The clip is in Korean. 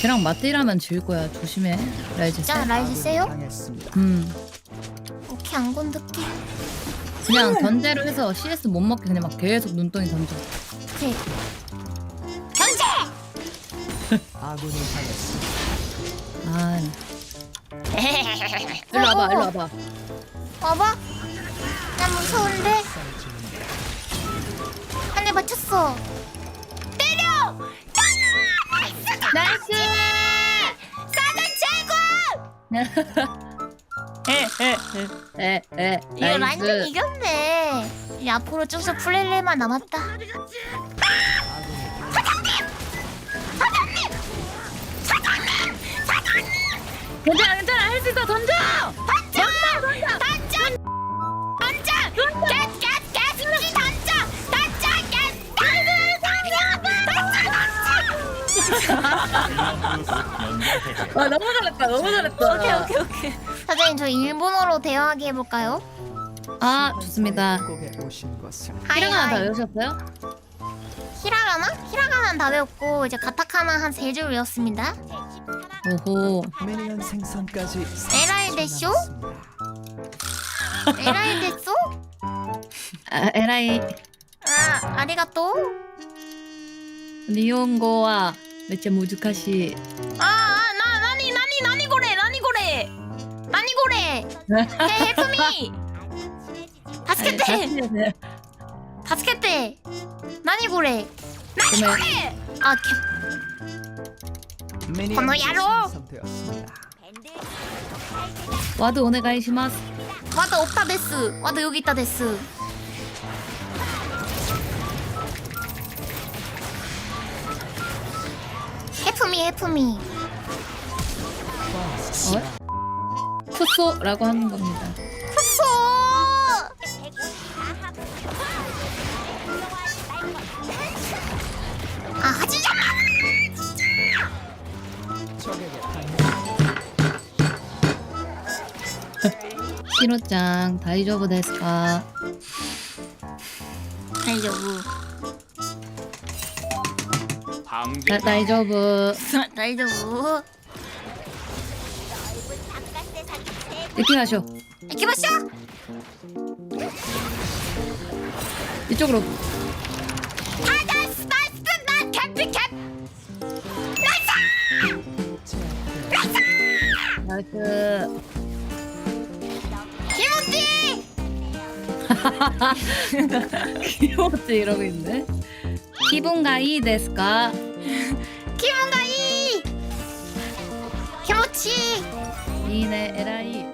걔랑 맞대일하면 질 거야. 조심해. 라이즈. 진짜 라이즈 세요? 음. 오케이 안 건들게. 그냥 던제로 해서 CS 못 먹게 그냥 막 계속 눈덩이 던져. 오케이. 아군이 당했습니다. 아. 일로 와봐. 일로 와봐. 와봐. 나 무서운데. 한대 맞췄어. 에에에. 이거 완전 이겼네. 이제 앞으로 쭉쭉 플레이만 남았다. 괜찮아 괜찮아 할 수 있어. 던져! 겟! 던져! 던져! 아 너무 잘했다 너무 잘했다. 오케이 오케이 오케이. 사장님 저 일본어로 대화하기 해볼까요? 아 좋습니다. 히라가나 다. 외우셨어요? 히라가나? 히라가나는 다 외웠고 이제 가타카나 한 세 줄 외웠습니다. 오호. 미니언 생성까지 에라이 30초 데쇼? 남았습니다. 에라이 데쏘? 아, 에라이 아 아리가또? 니온고와 아, 아. 아. 와드 해프미, 해프미. 어? 푸소라고 하는 겁니다. 푸소. 아, 하지 마. 적에게 당 신호짱 다이조부 데스까? 다이저브. 다이저브. 이키가쇼. 이렇게 마셔. 이쪽으로. 아다스 나 캐피 캐. 나이스. 김우띠. 귀여웠지 이러고 있네. 기분가이 데스까? 김은가이. 김우치. 이네 에라이.